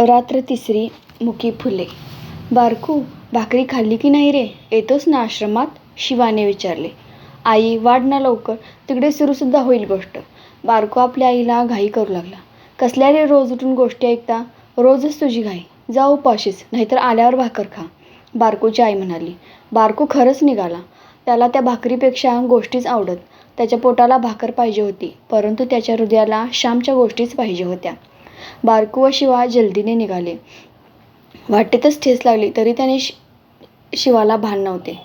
रात्र तिसरी मुखी फुले. बारकू भाकरी खाल्ली की नाही रे? येतोस ना आश्रमात? शिवाने विचारले. आई वाढ ना लवकर. तिकडे सुरूसुद्धा होईल गोष्ट. बारकू आपल्या आईला घाई करू लागला. कसल्या रे रोज उठून गोष्टी ऐकता? रोजच तुझी घाई. जा उपाशीच नाहीतर आल्यावर भाकर खा. बारकूची आई म्हणाली. बारकू खरंच निघाला. त्याला त्या भाकरीपेक्षा गोष्टीच आवडत. त्याच्या पोटाला भाकर पाहिजे होती परंतु त्याच्या हृदयाला श्यामच्या गोष्टीच पाहिजे होत्या. बारकू व शिवा जल्दीने निघाले. वाटेतच ठेस लागली तरी त्याने शि शिवाला भान नव्हते.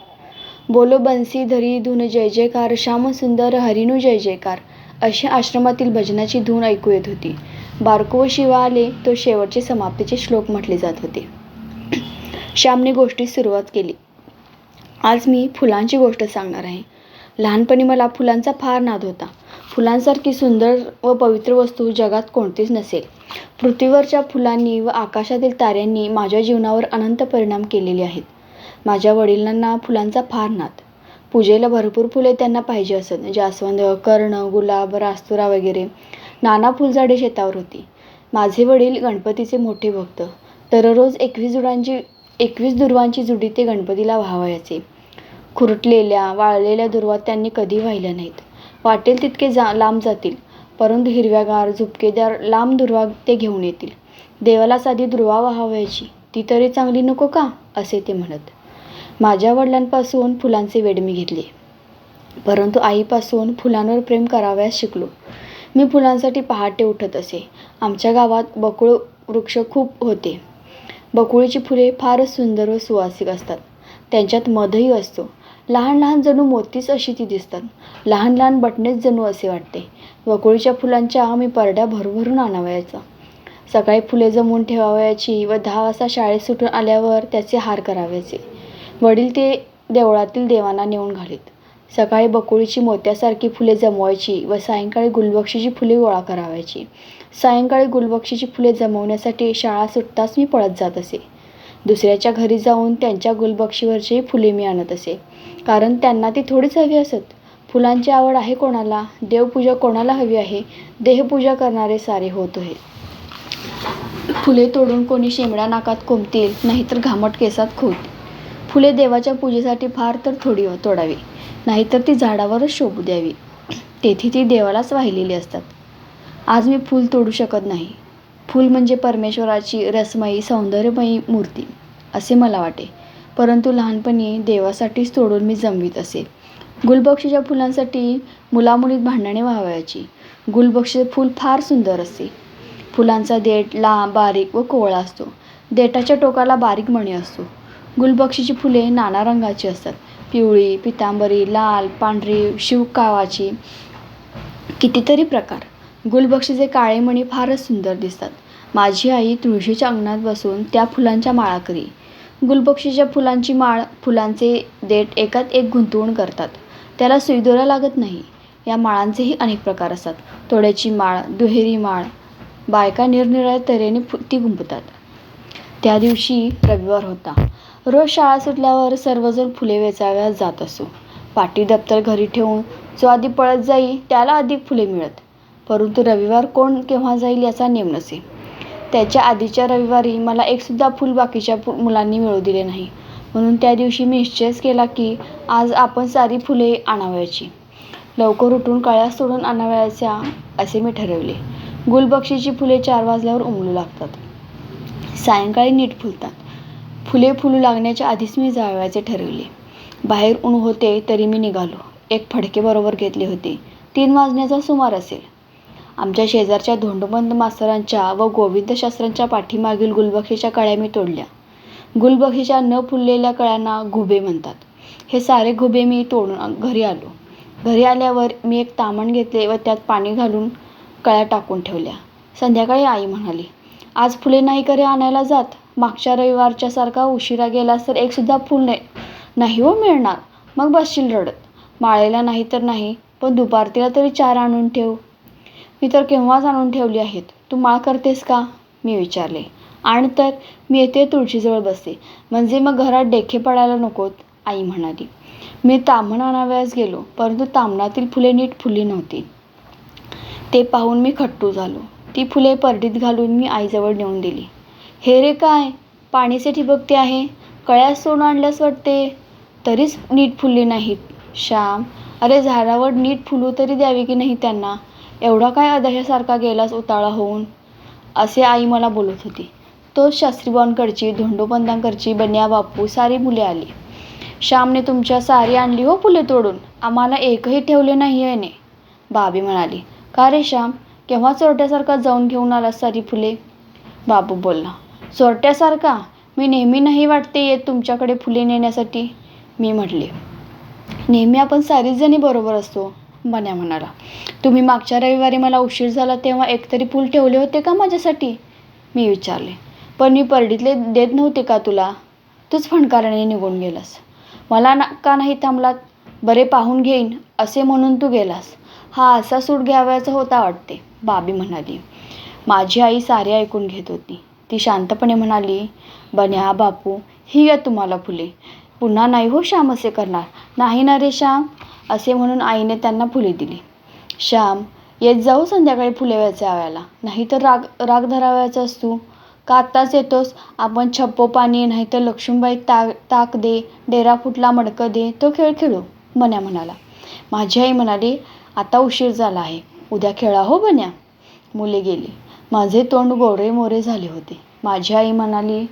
बोलो बन्सी धरी धून जय जयकार श्याम सुंदर हरिणू जय जयकार अशी आश्रमातील भजनाची धून ऐकू येत होती. बारकू व शिवा आले तो शेवटचे समाप्तीचे श्लोक म्हटले जात होते. श्यामने गोष्टी सुरुवात केली. आज मी फुलांची गोष्ट सांगणार आहे. लहानपणी मला फुलांचा फार नाद होता. फुलांसारखी सुंदर व पवित्र वस्तू जगात कोणतीच नसेल. पृथ्वीवरच्या फुलांनी व आकाशातील ताऱ्यांनी माझ्या जीवनावर अनंत परिणाम केलेले आहेत. माझ्या वडिलांना फुलांचा फार नाद. पूजेला भरपूर फुले त्यांना पाहिजे असत जास्वंद कर्ण गुलाब रास्तुरा वगैरे नाना फुलझाडे शेतावर होती. माझे वडील गणपतीचे मोठे भक्त. दररोज एकवीस जुडांची एकवीस दुर्वांची जुडी ते गणपतीला व्हावायचे. खुरटलेल्या वाळलेल्या दुर्वा त्यांनी कधी वाहिल्या नाहीत. वाटेल तितके जा लांब जातील. परंतु हिरव्यागार झुपकेदार लांब दुर्वा ते घेऊन येतील. देवाला साधी दुर्वा व्हावायची. ती तरी चांगली नको का? असे ते म्हणत. माझ्या वडिलांपासून फुलांचे वेड मी घेतले. परंतु आईपासून फुलांवर प्रेम करावयास शिकलो. मी फुलांसाठी पहाटे उठत असे. आमच्या गावात बकुळ वृक्ष खूप होते. बकुळीची फुले फारच सुंदर व सुवासिक असतात. त्यांच्यात मधही असतो. लहान लहान जणू मोतीच अशी ती दिसतात. लहान लहान बटणेच जणू असे वाटते. बकुळीच्या फुलांच्या मी परड्या भरभरून आणावयाचा. सकाळी फुले जमवून ठेवावयाची व दहा वाजता शाळेत सुटून आल्यावर त्याचे हार करावयाचे. वडील ते देवळातील देवांना नेऊन घालीत. सकाळी बकुळीची मोत्यासारखी फुले जमवायची व सायंकाळी गुलबक्षीची फुले गोळा करावयाची. सायंकाळी गुलबक्षीची फुले जमवण्यासाठी शाळा सुटताच मी पळत जात असे. दुसऱ्याच्या घरी जाऊन त्यांच्या गुलबक्षीवरची फुले मी आणत असे. कारण त्यांना ती थोडीच हवी असत. फुलांची आवड आहे कोणाला देवपूजा कोणाला हवी आहे देहपूजा करणारे सारे होत आहे. फुले तोडून कोणी शेंबड्या नाकात कोंबतील नाहीतर घामट केसात खोत फुले देवाच्या पूजेसाठी फार तर थोडी तोडावी नाहीतर ती झाडावरच शोभू द्यावी. तेथे ती देवालाच वाहिलेली असतात. आज मी फूल तोडू शकत नाही. फूल म्हणजे परमेश्वराची रसमयी सौंदर्यमयी मूर्ती असे मला वाटे. परंतु लहानपणी देवासाठीच तोडून मी जमवीत असे. गुलबक्षीच्या फुलांसाठी मुलामुलीत भांडणे व्हावयाची. गुलबक्षीचे फूल फार सुंदर असते फुलांचा देठ लांब बारीक व कोवळा असतो. देठाच्या टोकाला बारीक मणी असतो. गुलबक्षीची फुले नाना रंगाची असतात. पिवळी पितांबरी लाल पांढरी शिवकावाची कितीतरी प्रकार. गुलबक्षीचे काळे मणी फारच सुंदर दिसतात. माझी आई तुळशीच्या अंगणात बसून त्या फुलांच्या माळा करी. गुलबक्षीच्या फुलांची माळ फुलांचे देठ एकात एक गुंतवून करतात. त्याला सुईदोरा लागत नाही. या माळांचेही अनेक प्रकार असतात. तोड्याची माळ दुहेरी माळ बायका निरनिराळ्या तऱ्हेने फु ती गुंपतात त्या दिवशी रविवार होता. रोज शाळा सुटल्यावर सर्वजण फुले वेचाव्या जात असो. पाटी दप्तर घरी ठेवून जो आधी पळत जाई त्याला अधिक फुले मिळत. परंतु रविवार कोण केव्हा जाईल याचा नेम नसे. त्याच्या आधीच्या रविवारी मला एकसुद्धा फूल बाकीच्या फु मुलांनी मिळू दिले नाही. म्हणून त्या दिवशी मी निश्चयच केला की आज आपण सारी फुले आणावयाची. लवकर उठून कळ्या सोडून आणावयाच्या असे मी ठरवले. गुलबक्षीची फुले चार वाजल्यावर उमलू लागतात. सायंकाळी नीट फुलतात. फुले फुलू लागण्याच्या आधीच मी जावयाचे ठरवले. बाहेर ऊन होते तरी मी निघालो. एक फडके बरोबर घेतले होते. तीन वाजण्याचा सुमार असेल. आमच्या शेजारच्या धोंडबंद मास्तरांच्या व गोविंदशास्त्रांच्या पाठीमागील गुलबक्षीच्या कळ्या मी तोडल्या. गुलबक्षीच्या न फुललेल्या कळ्यांना घुबे म्हणतात. हे सारे घुबे मी तोडून घरी आलो. घरी आल्यावर मी एक तामण घेतले व त्यात पाणी घालून कळ्या टाकून ठेवल्या. संध्याकाळी आई म्हणाली आज फुले नाही करे आणायला जात? मागच्या रविवारच्या सारखा उशिरा गेलास तर एकसुद्धा फूल नाही नाही हो मिळणार. मग बसशील रडत. माळेला नाही तर नाही पण दुपारतीला तरी चार आणून ठेव. मी तर केव्हाच आणून ठेवली आहेत. तू माळ करतेस का? मी विचारले. आणि तर मी येते तुळशीजवळ बसते. म्हणजे मग घरात डेखे पडायला नकोत? आई म्हणाली. मी ताम्हण आणावयास गेलो परंतु तामणातील फुले नीट फुलली नव्हती. ते पाहून मी खट्टू झालो. ती फुले परडीत घालून मी आईजवळ नेऊन दिली. हे रे काय? पाणीचे ठिबक ते आहे? कळ्या सोडून आणल्यास वाटते? तरीच नीट फुलली नाहीत. श्याम अरे झाडावर नीट फुलू तरी द्यावी की नाही त्यांना? एवढा काय अदह्यासारखा गेलास उताळा होऊन? असे आई मला बोलत होती. तोच शास्त्रीबावांकडची धोंडोपंतांकडची बन्या बापू सारी मुले आली. श्यामने तुमच्या सारी आणली हो फुले तोडून. आम्हाला एकही ठेवले नाही आहे ने. बाबी म्हणाली का रे श्याम? केव्हा चोरट्यासारखा जाऊन घेऊन आलास सारी फुले? बाबू बोलला चोरट्यासारखा? मी नेहमी नाही वाटते येत तुमच्याकडे फुले नेण्यासाठी. मी म्हटले नेहमी आपण सारीच जणी बरोबर असतो. बन्या म्हणाला. तुम्ही मागच्या रविवारी मला उशीर झाला तेव्हा एकतरी फूल ठेवले होते का माझ्यासाठी? मी विचारले. पण मी परडीतले देत नव्हते का तुला? तूच फणकाराने निघून गेलास. मला ना का नाही थांबलात? बरे पाहून घेईन असे म्हणून तू गेलास. हा असा सूट घ्यावयाचा होता वाटते बाबी म्हणाली. माझी आई सारे ऐकून घेत होती. ती शांतपणे म्हणाली बन्या बापू ही या तुम्हाला फुले. पुन्हा नाही हो श्याम असे करणार. नाही ना रे श्याम असे म्हणून आईने त्यांना फुले दिली. श्याम येत जाऊ संध्याकाळी फुले वेचाव्याला नाही तर राग राग धरावयाचा असतो. का आत्ताच येतोस? आपण छप्पो पाणी नाही तर लक्ष्मीबाई ताक ताक दे डेरा फुटला मडकं दे तो खेळ खेळू बन्या म्हणाला. माझी आई म्हणाली आता उशीर झाला आहे. उद्या खेळा हो बन्या. मुले गेली. माझे तोंड गोरे मोरे झाले होते. माझी आई म्हणाली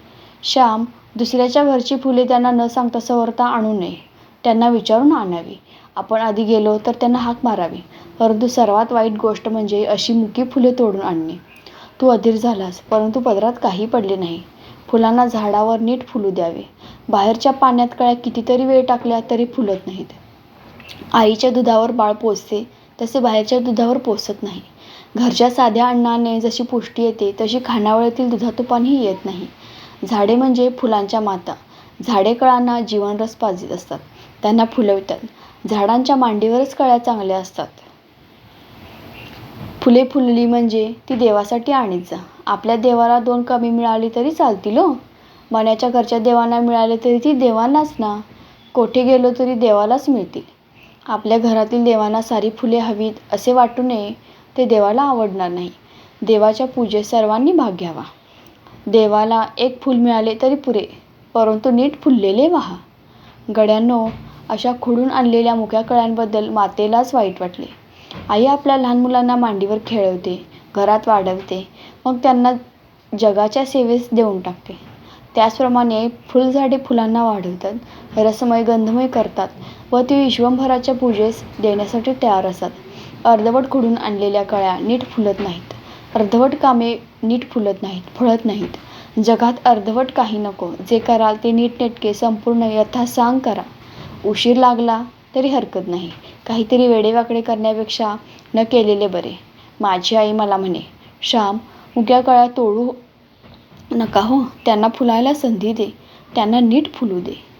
श्याम दुसऱ्याच्या घरची फुले त्यांना न सांगता सवरता आणू नये. त्यांना विचारून आणावी. आपण आधी गेलो तर त्यांना हाक मारावी. परंतु सर्वात वाईट गोष्ट म्हणजे अशी मुकी फुले तोडून आणणे. तू अधीर झालास परंतु पदरात काही पडले नाही. फुलांना झाडावर नीट फुलू द्यावे. बाहेरच्या पाण्यात कळ्या कितीतरी वेळ टाकल्या तरी फुलत नाहीत. आईच्या दुधावर बाळ पोचते तसे बाहेरच्या दुधावर पोचत नाही. घरच्या साध्या अन्नाने जशी पुष्टी येते तशी खानावळीतील पाणीही येत नाही. झाडे म्हणजे फुलांच्या माता. झाडे कळांना जीवनरस पाजित असतात. त्यांना फुलवितात झाडांच्या मांडीवरच कळ्या चांगल्या असतात. फुले फुलली म्हणजे ती देवासाठी आणीत जा. आपल्या देवाला दोन कमी मिळाली तरी चालतील हो. मण्याच्या घरच्या देवांना मिळाले तरी ती देवांनाच ना. कोठे गेलो तरी देवालाच मिळतील. आपल्या घरातील देवांना सारी फुले हवीत असे वाटू नये ते देवाला आवडणार नाही. देवाच्या पूजेत सर्वांनी भाग घ्यावा. देवाला एक फूल मिळाले तरी पुरे परंतु नीट फुललेले व्हा. गड्यांनो अशा खुडून आणलेल्या मुक्या कळ्यांबद्दल मातेलाच वाईट वाटले. आई आपल्या लहान मुलांना मांडीवर खेळवते घरात वाढवते मग त्यांना जगाच्या सेवेस देऊन टाकते. त्याचप्रमाणे फुलझाडे फुलांना वाढवतात रसमय गंधमय करतात व ती विश्वंभराच्या पूजेस देण्यासाठी तयार असतात. अर्धवट खुडून आणलेल्या कळ्या नीट फुलत नाहीत. अर्धवट कामे नीट फुलत नाहीत फळत नाहीत. जगात अर्धवट काही नको. जे कराल ते नीटनेटके संपूर्ण यथासांग करा. उशीर लागला तरी हरकत नाही. काहीतरी वेडेवाकडे करण्यापेक्षा न केलेले बरे. माझी आई मला म्हणे श्याम उग्या कळ्या तोडू नका हो. त्यांना फुलायला संधी दे. त्यांना नीट फुलू दे.